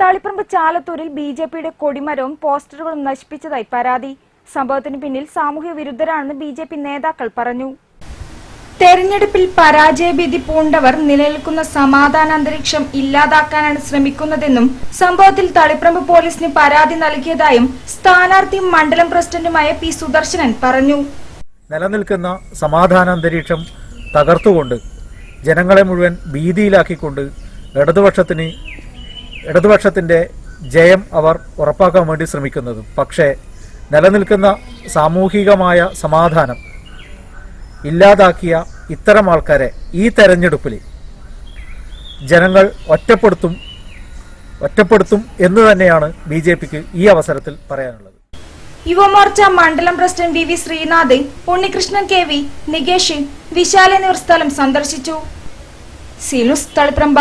Taliparamba ചാലത്തൂരിൽ B J പിയുടെ കൊടിമരവും പോസ്റ്ററുകളും നശിപ്പിച്ചതായി പരാതി. സംഭവത്തിന് പിന്നിൽ സാമൂഹ്യ വിരുദ്ധരാണെന്ന് ബി ജെ പി നേതാക്കൾ പറഞ്ഞു. തെരഞ്ഞെടുപ്പിൽ പരാജയഭീതി പൂണ്ടവർ നിലനിൽക്കുന്ന സമാധാന അന്തരീക്ഷം ഇല്ലാതാക്കാനാണ് ശ്രമിക്കുന്നതെന്നും സംഭവത്തിൽ തളിപ്പറമ്പ് പോലീസിന് പരാതി നൽകിയതായും സ്ഥാനാർത്ഥിയും മണ്ഡലം പ്രസിഡന്റുമായ പി സുദർശനൻ പറഞ്ഞു. നിലനിൽക്കുന്ന സമാധാന അന്തരീക്ഷം തകർത്തുകൊണ്ട് ജനങ്ങളെ മുഴുവൻ ഭീതിയിലാക്കിക്കൊണ്ട് ഇടതുപക്ഷത്തിന് ഇടതുപക്ഷത്തിന്റെ ജയം അവർ ഉറപ്പാക്കാൻ വേണ്ടി ശ്രമിക്കുന്നതും. പക്ഷേ നിലനിൽക്കുന്ന സാമൂഹികമായ സമാധാനം ഇല്ലാതാക്കിയ ഇത്തരം ആൾക്കാരെ ഈ തെരഞ്ഞെടുപ്പിൽ ജനങ്ങൾ ഒറ്റപ്പെടുത്തും ഒറ്റപ്പെടുത്തും എന്ന് തന്നെയാണ് ബി ജെ പിക്ക് ഈ അവസരത്തിൽ പറയാനുള്ളത്. യുവമോർച്ച മണ്ഡലം president V V Sreenath Unnikrishnan K V Nikesh Vishal എന്നിവർ സ്ഥലം സന്ദർശിച്ചു. സിനുസ് തളിപ്രമ്പ